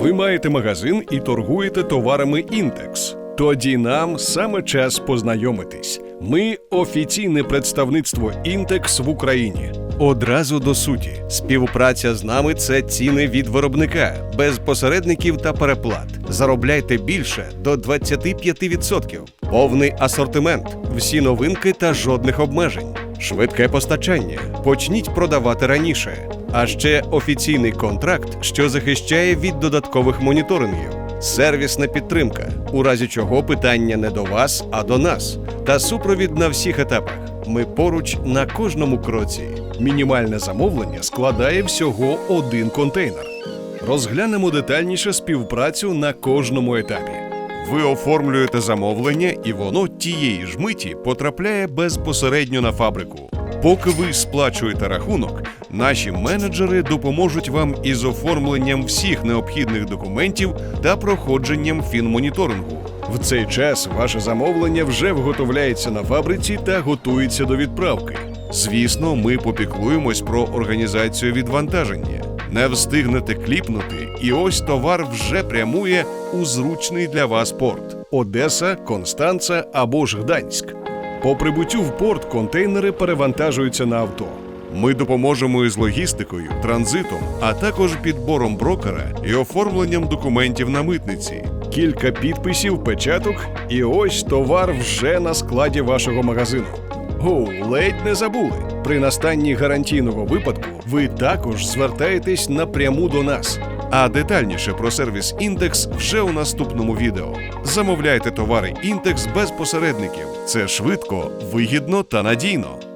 Ви маєте магазин і торгуєте товарами Інтекс. Тоді нам саме час познайомитись. Ми офіційне представництво Інтекс в Україні. Одразу до суті. Співпраця з нами це ціни від виробника, без посередників та переплат. Заробляйте більше до 25%. Повний асортимент, всі новинки та жодних обмежень. Швидке постачання. Почніть продавати раніше. А ще офіційний контракт, що захищає від додаткових моніторингів. Сервісна підтримка, у разі чого питання не до вас, а до нас. Та супровід на всіх етапах. Ми поруч на кожному кроці. Мінімальне замовлення складає всього один контейнер. Розглянемо детальніше співпрацю на кожному етапі. Ви оформлюєте замовлення, і воно тієї ж миті потрапляє безпосередньо на фабрику. Поки ви сплачуєте рахунок, наші менеджери допоможуть вам із оформленням всіх необхідних документів та проходженням фінмоніторингу. В цей час ваше замовлення вже виготовляється на фабриці та готується до відправки. Звісно, ми попіклуємось про організацію відвантаження. Не встигнете кліпнути, і ось товар вже прямує у зручний для вас порт: Одеса, Констанца або ж Гданськ. По прибуттю в порт контейнери перевантажуються на авто. Ми допоможемо із логістикою, транзитом, а також підбором брокера і оформленням документів на митниці. Кілька підписів, печаток, і ось товар вже на складі вашого магазину. Оу, ледь не забули. При настанні гарантійного випадку ви також звертаєтесь напряму до нас. А детальніше про сервіс Індекс вже у наступному відео. Замовляйте товари Індекс без посередників. Це швидко, вигідно та надійно.